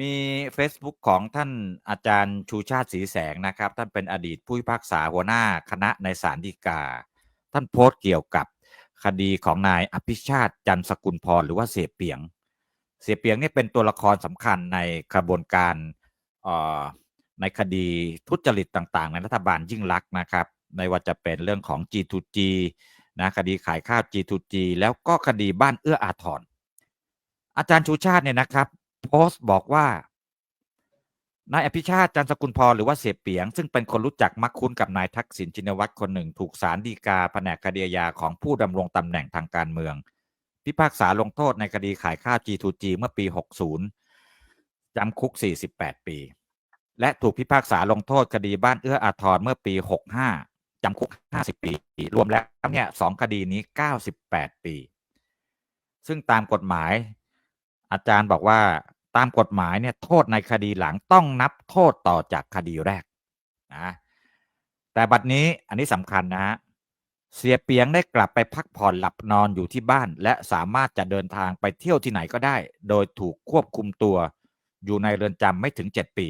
มี Facebook ของท่านอาจารย์ชูชาติศรีแสงนะครับ ท่านเป็นอดีตผู้พิพากษาหัวหน้าคณะในศาลฎีกา ท่านโพสต์เกี่ยวกับคดีของนายอภิชาติจันทร์สกุลพรหรือว่าเสียเปียง เสียเปียงเนี่ยเป็นตัวละครสำคัญในกระบวนการเอ่อในคดีทุจริตต่างๆ ในรัฐบาลยิ่งลักษณ์นะครับไม่ว่าจะเป็นเรื่องของ G2G นะคดีขายข้าว G2G แล้วก็คดีบ้านเอื้ออาทรอาจารย์ชูชาติเนี่ยนะครับ โพสต์บอกว่านายอภิชาติจันสกุลพรหรือว่าเสียเปียง ซึ่งเป็นคนรู้จักมักคุ้นกับนายทักษิณชินวัตรคนหนึ่ง ถูกศาลฎีกาแผนกคดีอาญาของผู้ดำรงตำแหน่งทางการเมือง พิพากษาลงโทษในคดีขายข้าว G2G เมื่อปี 60 จำคุก 48 ปี และถูกพิพากษาลงโทษคดีบ้านเอื้ออาทรเมื่อปี 65 จำคุก 50 ปี รวมแล้วเนี่ยสองคดีนี้ 98 ปี ซึ่งตามกฎหมาย อาจารย์บอกว่า ตามกฎหมายเนี่ยโทษในคดีหลังต้องนับโทษต่อจากคดีแรกนะแต่บัดนี้อันนี้สำคัญนะฮะเสียเปียงได้กลับไปพักผ่อนหลับนอนอยู่ที่บ้าน และสามารถจะเดินทางไปเที่ยวที่ไหนก็ได้ โดยถูกควบคุมตัวอยู่ในเรือนจำไม่ถึง 7 ปี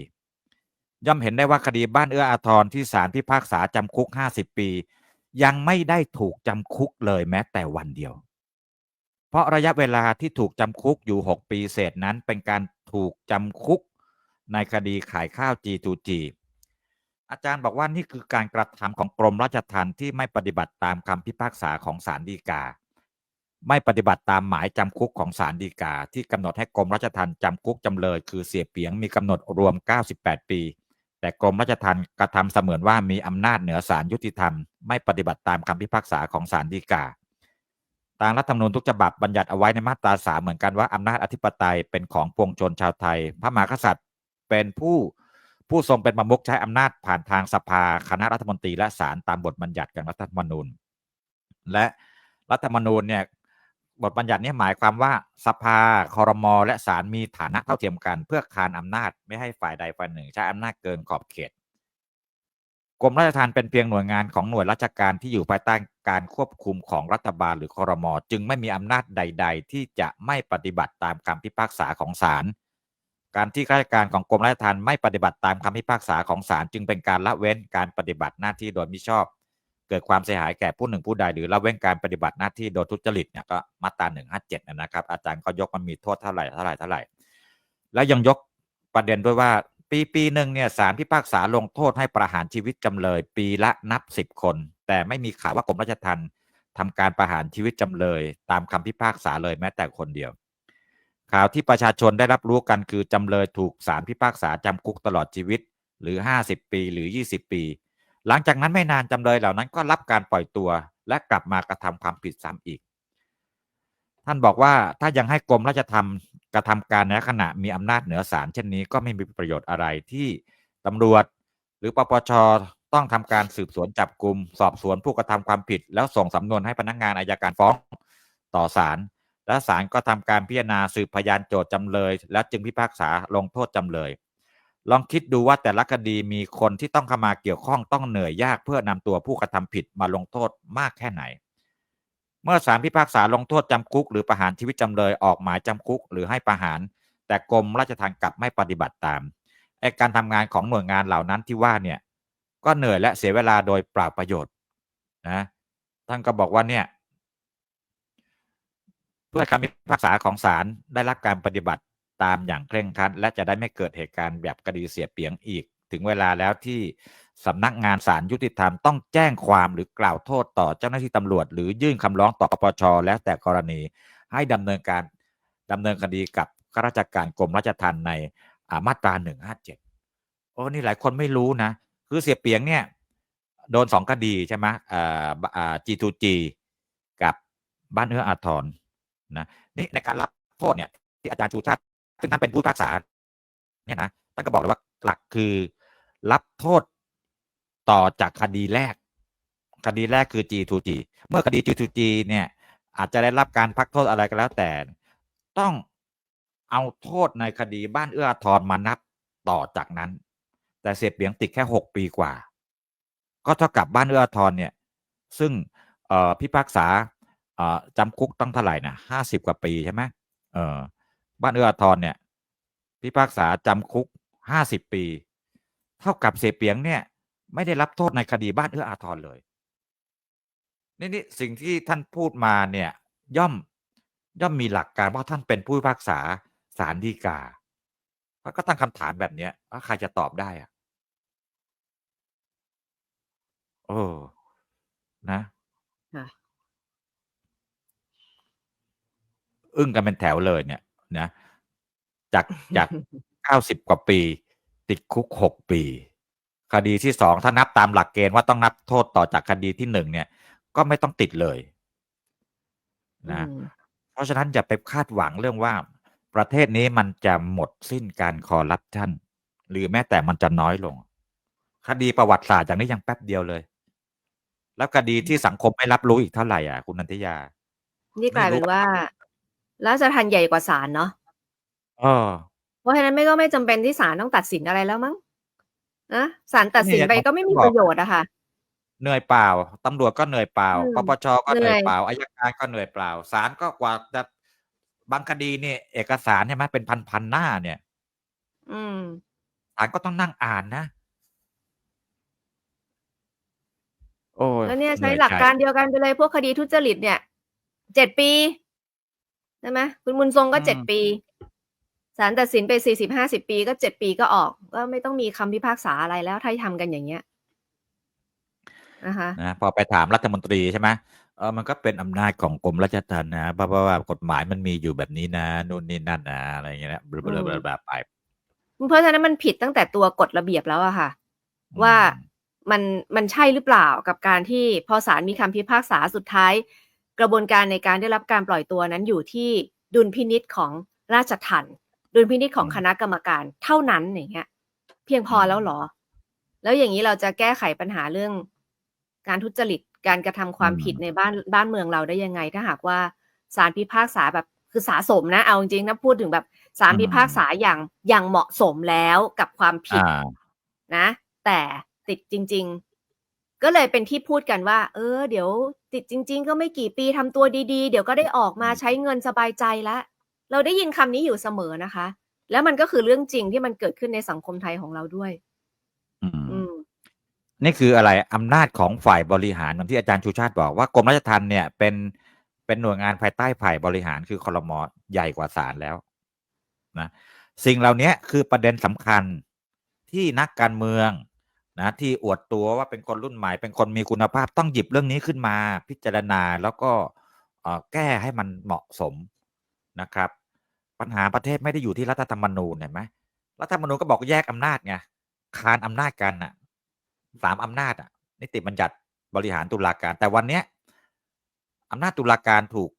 ย่อมเห็นได้ว่าคดีบ้านเอื้ออาทรที่ศาลพิพากษาจำคุก 50 ปี ยังไม่ได้ถูกจำคุกเลยแม้แต่วันเดียว เพราะระยะเวลาที่ถูกจำคุกอยู่ 6 ปีเศษนั้นเป็นการถูกจำคุกในคดีขายข้าว G2G อาจารย์บอกว่านี่คือการกระทำของกรมราชทัณฑ์ที่ไม่ปฏิบัติตามคำพิพากษาของศาลฎีกา ไม่ปฏิบัติตามหมายจำคุกของศาลฎีกา ที่กำหนดให้กรมราชทัณฑ์จำคุกจำเลย คือเสียเปียงมีกำหนดรวม 98 ปี แต่กรมราชทัณฑ์กระทำเสมือนว่ามีอำนาจเหนือศาลยุติธรรม ไม่ปฏิบัติตามคำพิพากษาของศาลฎีกาามรัฐธรรมนูญทุกฉบับบัญญัติเอาไว้ในมาตราสามเหมือนกันว่าอำนาจอธิปไตยเป็นของปวงชนชาวไทย พระมหากษัตริย์เป็นผู้ผู้ทรงเป็นประมุขใช้อำนาจผ่านทางสภาคณะรัฐมนตรีและศาลตามบทบัญญัติของรัฐธรรมนูญ และรัฐธรรมนูญเนี่ยบทบัญญัตินี้หมายความว่าสภาคอรมอและศาลมีฐานะเท่าเทียมกัน เพื่อคานอำนาจไม่ให้ฝ่ายใดฝ่ายหนึ่ง ใช้อำนาจเกินขอบเขต รมราชทัณฑ์เป็นเพียงหน่วยงานของหน่วยราชการที่อยู่ภายใต้การควบคุมของรัฐบาลหรือคอรมอจึงไม่มีอำนาจใด ๆ ที่จะไม่ปฏิบัติตามคำพิพากษาของศาลการที่ข้าราชการของกรมราชทัณฑ์ไม่ปฏิบัติตามคำพิพากษาของศาลจึงเป็นการละเว้นการปฏิบัติหน้าที่โดยมิชอบ เกิดความเสียหายแก่ผู้หนึ่งผู้ใดหรือละเว้นการปฏิบัติหน้าที่โดยทุจริตเนี่ยก็มาตราหนึ่งห้าเจ็ดนะครับ อาจารย์ก็ยกมันมีโทษเท่าไหร่เท่าไหร่เท่าไหร่ แล้วยังยกประเด็นด้วยว่า ปีปีหนึ่งเนี่ยศาลพิพากษาลงโทษให้ประหารชีวิตจำเลย ปีละนับสิบคน แต่ไม่มีข่าวว่ากรมราชทัณฑ์ทำการประหารชีวิตจำเลย ตามคำพิพากษาเลยแม้แต่คนเดียว ข่าวที่ประชาชนได้รับรู้กันคือจำเลยถูกศาลพิพากษาจำคุกตลอดชีวิตหรือ 50 ปีหรือ 20 ปี หลังจากนั้นไม่นานจำเลยเหล่านั้นก็รับการปล่อยตัว และกลับมากระทำความผิดซ้ำอีก ท่านบอกว่าถ้ายังให้กรมราชทัณฑ์กระทำการในขณะมีอำนาจเหนือศาลเช่นนี้ก็ไม่มีประโยชน์อะไรที่ตำรวจ หรือปปชต้องทำการสืบสวนจับกลุ่มสอบสวนผู้กระทำความผิด แล้วส่งสำนวนให้พนักงานอายการฟ้องต่อศาลและศาลก็ทำการพิจารณาสืบพยานโจทย์จำเลย และจึงพิพากษาลงโทษจำเลย ลองคิดดูว่าแต่ละคดีมีคนที่ต้องเข้ามาเกี่ยวข้องต้องเหนื่อยยากเพื่อนำตัวผู้กระทำผิดมาลงโทษมากแค่ไหน เมื่อศาลพิพากษาลงโทษจำคุก หรือประหารชีวิตจำเลยออกหมายจำคุก หรือให้ประหาร แต่กรมราชทัณฑ์กลับไม่ปฏิบัติตามไอการทำงานของหน่วยงานเหล่านั้นที่ว่าเนี่ยก็เหนื่อยและเสียเวลาโดยเปล่าประโยชน์นะท่านก็บอกว่าเนี่ยเพื่อคำพิพากษาของศาลได้รับการปฏิบัติตามอย่างเคร่งครัดและจะได้ไม่เกิดเหตุการณ์แบบคดีเสียเปียงอีก ถึงเวลาแล้วที่ สำนักงานศาลยุติธรรมต้องแจ้งความหรือกล่าวโทษต่อเจ้าหน้าที่ตำรวจ หรือยื่นคำร้องต่อปปชแล้วแต่กรณี ให้ดำเนินการดำเนินคดีกับข้าราชการกรมราชทัณฑ์ในมาตราหนึ่งห้าเจ็ดโอ้นี่หลายคนไม่รู้นะ คือเสียเปียงเนี่ย โดนสองคดีใช่ไหมอ่าอ่า G2G กับบ้านเอื้ออาทรนะนี่ในการรับโทษเนี่ยที่อาจารย์ชูชาติซึ่งท่านเป็นผู้พิพากษาเนี่ยนะท่านก็บอกเลยว่าหลักคือรับโทษ ต่อจากคดีแรก คดีแรกคือ G2G เมื่อคดี G2G เนี่ยอาจจะได้รับการพักโทษอะไรก็แล้วแต่ ต้องเอาโทษในคดีบ้านเอื้อทอาทรมานับต่อจากนั้น แต่เสียเปียงติดแค่หกปีกว่า ก็เท่ากับบ้านเอื้อทอาทรเนี่ย ซึ่งพิพากษาจำคุกตั้งเท่าไหร่นะห้าสิบกว่าปีใช่ไหมบ้านเอื้อทอาทรเนี่ยพพิพากษาจำคุกห้าสิบปี เท่ากับเสียเปียงเนี่ย ไม่ได้รับโทษในคดีบ้านเอื้ออาทรเลยนี่นี่สิ่งที่ท่านพูดมาเนี่ย ย่อมย่อมมีหลักการว่าท่านเป็นผู้พิพากษาศาลฎีกาก็ตั้งคำถามแบบเนี้ยว่าใครจะตอบได้อะโอ้นะค่ะอึ้งกันเป็นแถวเลยเนี่ย นะ จากจากเก้าสิบกว่าปี ติดคุกหกปี คดีที่สองถ้านับตามหลักเกณฑ์ว่าต้องนับโทษต่อจากคดีที่หนึ่งเนี่ยก็ไม่ต้องติดเลยนะอืมเพราะฉะนั้นอย่าไปคาดหวังเรื่องว่าประเทศนี้มันจะหมดสิ้นการคอร์รัปชันหรือแม้แต่มันจะน้อยลง คดีประวัติศาสตร์อย่างนี้ยังแป๊บเดียวเลย แล้วคดีที่สังคมไม่รับรู้อีกเท่าไหร่อะ คุณนันทิยา นี่กลายเป็นว่าราชทันใหญ่กว่าศาลเนาะเออเพราะฉะนั้นไม่ก็ไม่จำเป็นที่ศาลต้องตัดสินอะไรแล้วมั้ง นะศาลตัดสินไปเนี่ยก็ไม่มีบอกประโยชน์อะค่ะ เหนื่อยเปล่าตำรวจก็เหนื่อยเปล่าอืมปปชก็เหนื่อยเหนื่อยเปล่าอายการก็เหนื่อยเปล่าศาลก็กว่าจะบางคดีเนี่ยเอกสารใช่ไหมเป็นพันพันๆหน้าเนี่ย อืมศาลก็ต้องนั่งอ่านนะโอ้ยแล้วเนี่ยเหใช้นื่อยหลักใจการเดียวกันไปเลยพวกคดีทุจริตเนี่ยเจ็ดปีใช่ไหมคุณมุนทรงก็เจ็ดปี ศาลตัดสินไปสี่สิบห้าสิบปีก็เจ็ดปีก็ออก ก็ไม่ต้องมีคำพิพากษาอะไรแล้วถ้าทำกันอย่างเงี้ยนะคะนะพอไปถามรัฐมนตรีใช่ไหมเออมันก็เป็นอำนาจของกรมราชทัณฑ์นะเพราะว่ากฎหมายมันมีอยู่แบบนี้นะนู่นนี่นั่นนะอะไรอย่างเงี้ยนะบลาบลาบลาบลาไปเพราะฉะนั้นมันผิดตั้งแต่ตัวกฎระเบียบแล้วอะค่ะ ว่าอืมมันมันใช่หรือเปล่ากับการที่พอศาลมีคำพิพากษาสุดท้าย กระบวนการในการได้รับการปล่อยตัวนั้นอยู่ที่ดุลพินิษของราชทัณฑ์ ดุลพินิษของคณะกรรมการเท่านั้นอย่างเงี้ย เพียงพอแล้วเหรอ แล้วอย่างนี้เราจะแก้ไขปัญหาเรื่อง การทุจริตการกระทำความผิดในบ้านบ้านเมืองเราได้ยังไง ถ้าหากว่าศาลพิพากษาแบบคือสะสมนะเอาจริงๆนะพูดถึงแบบศาลพิพากษาอย่างอย่างเหมาะสมแล้วกับความผิดอ่านะ แต่ติดจริง ๆ ก็เลยเป็นที่พูดกันว่า เออ เดี๋ยว ติดจริง ๆ ก็ไม่กี่ปีทำตัวดีๆ เดี๋ยวก็ได้ออกมาใช้เงินสบายใจแล้ว เราได้ยินคำนี้อยู่เสมอนะคะ แล้วมันก็คือเรื่องจริงที่มันเกิดขึ้นในสังคมไทยของเราด้วยอืมอืมนี่คืออะไรอำนาจของฝ่ายบริหารเหมือนที่อาจารย์ชูชาติบอกว่ากรมราชทัณฑ์เนี่ยเป็นเป็นหน่วยงานภายใต้ฝ่ายบริหารคือคอรมอใหญ่กว่าศาลแล้วนะสิ่งเหล่านี้คือประเด็นสำคัญที่นักการเมืองนะที่อวดตัวว่าเป็นคนรุ่นใหม่ เป็นคนมีคุณภาพต้องหยิบเรื่องนี้ขึ้นมา พิจารณาแล้วก็เอ่อแก้ให้มันเหมาะสมนะครับ ปัญหาประเทศไม่ได้อยู่ที่รัฐธรรมนูญเห็นไหมรัฐธรรมนูญก็บอกแยกอำนาจไงคานอำนาจกันน่ะสามอำนาจอะนิติบัญญัติบริหารตุลาการ แต่วันเนี้ยอำนาจตุลาการถูก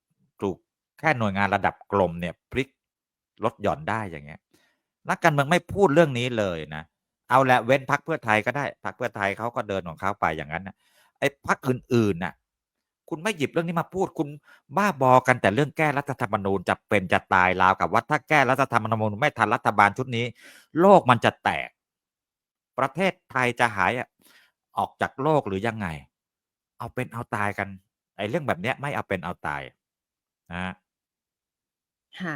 ถูกแค่หน่วยงานระดับกลมเนี่ยพลิกลดหย่อนได้อย่างเงี้ยนักการเมืองไม่พูดเรื่องนี้เลยนะเอาละเว้นพักเพื่อไทยก็ได้พักเพื่อไทยเขาก็เดินของเขาไปอย่างนั้นนะไอ้พักอื่นๆน่ะ คุณไม่หยิบเรื่องนี้มาพูด คุณบ้าบอกันแต่เรื่องแก้รัฐธรรมนูญจะเป็นจะตายราวกับว่าถ้าแก้รัฐธรรมนูญไม่ทันรัฐบาลชุดนี้ โลกมันจะแตก ประเทศไทยจะหายออกจากโลกหรือยังไง เอาเป็นเอาตายกันไอ้เรื่องแบบเนี้ยไม่เอาเป็นเอาตายนะค่ะ